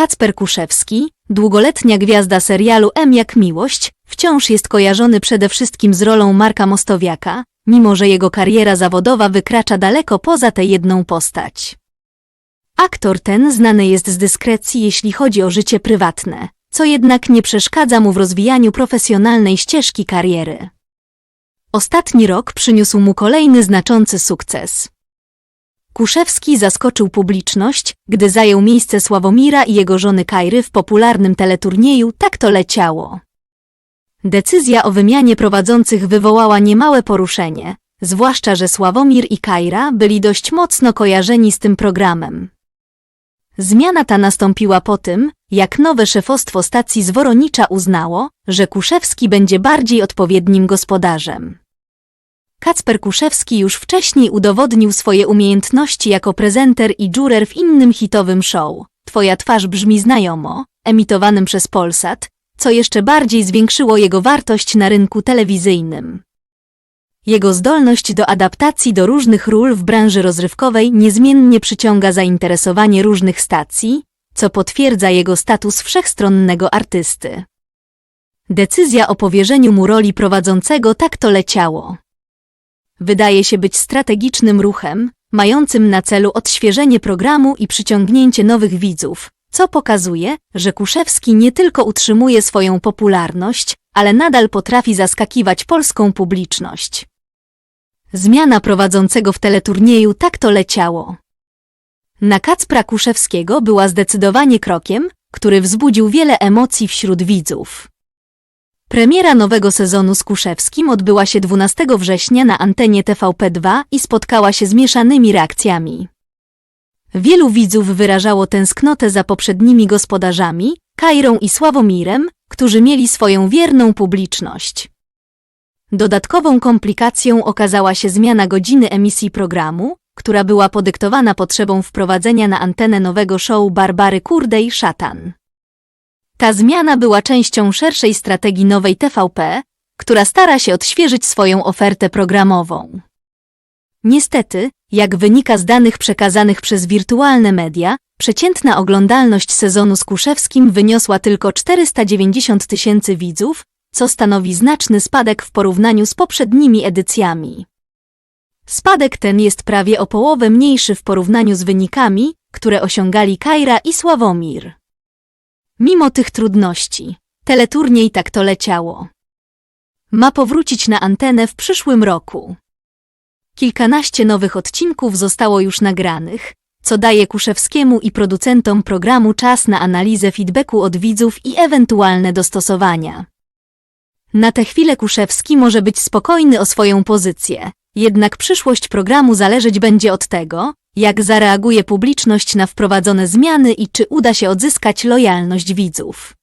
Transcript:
Kacper Kuszewski, długoletnia gwiazda serialu M jak miłość, wciąż jest kojarzony przede wszystkim z rolą Marka Mostowiaka, mimo że jego kariera zawodowa wykracza daleko poza tę jedną postać. Aktor ten znany jest z dyskrecji, jeśli chodzi o życie prywatne, co jednak nie przeszkadza mu w rozwijaniu profesjonalnej ścieżki kariery. Ostatni rok przyniósł mu kolejny znaczący sukces. Kuszewski zaskoczył publiczność, gdy zajął miejsce Sławomira i jego żony Kajry w popularnym teleturnieju Tak to leciało. Decyzja o wymianie prowadzących wywołała niemałe poruszenie, zwłaszcza że Sławomir i Kajra byli dość mocno kojarzeni z tym programem. Zmiana ta nastąpiła po tym, jak nowe szefostwo stacji z Woronicza uznało, że Kuszewski będzie bardziej odpowiednim gospodarzem. Kacper Kuszewski już wcześniej udowodnił swoje umiejętności jako prezenter i juror w innym hitowym show Twoja twarz brzmi znajomo, emitowanym przez Polsat, co jeszcze bardziej zwiększyło jego wartość na rynku telewizyjnym. Jego zdolność do adaptacji do różnych ról w branży rozrywkowej niezmiennie przyciąga zainteresowanie różnych stacji, co potwierdza jego status wszechstronnego artysty. Decyzja o powierzeniu mu roli prowadzącego tak to leciało. Wydaje się być strategicznym ruchem, mającym na celu odświeżenie programu i przyciągnięcie nowych widzów, co pokazuje, że Kuszewski nie tylko utrzymuje swoją popularność, ale nadal potrafi zaskakiwać polską publiczność. Zmiana prowadzącego w teleturnieju tak to leciało. Na Kacpra Kuszewskiego była zdecydowanie krokiem, który wzbudził wiele emocji wśród widzów. Premiera nowego sezonu z Kuszewskim odbyła się 12 września na antenie TVP2 i spotkała się z mieszanymi reakcjami. Wielu widzów wyrażało tęsknotę za poprzednimi gospodarzami, Kajrą i Sławomirem, którzy mieli swoją wierną publiczność. Dodatkową komplikacją okazała się zmiana godziny emisji programu, która była podyktowana potrzebą wprowadzenia na antenę nowego show Barbary Kurdej Szatan. Ta zmiana była częścią szerszej strategii nowej TVP, która stara się odświeżyć swoją ofertę programową. Niestety, jak wynika z danych przekazanych przez wirtualne media, przeciętna oglądalność sezonu z Kuszewskim wyniosła tylko 490 tysięcy widzów, co stanowi znaczny spadek w porównaniu z poprzednimi edycjami. Spadek ten jest prawie o połowę mniejszy w porównaniu z wynikami, które osiągali Kajra i Sławomir. Mimo tych trudności, teleturniej tak to leciało. Ma powrócić na antenę w przyszłym roku. Kilkanaście nowych odcinków zostało już nagranych, co daje Kuszewskiemu i producentom programu czas na analizę feedbacku od widzów i ewentualne dostosowania. Na tę chwilę Kuszewski może być spokojny o swoją pozycję, jednak przyszłość programu zależeć będzie od tego, jak zareaguje publiczność na wprowadzone zmiany i czy uda się odzyskać lojalność widzów.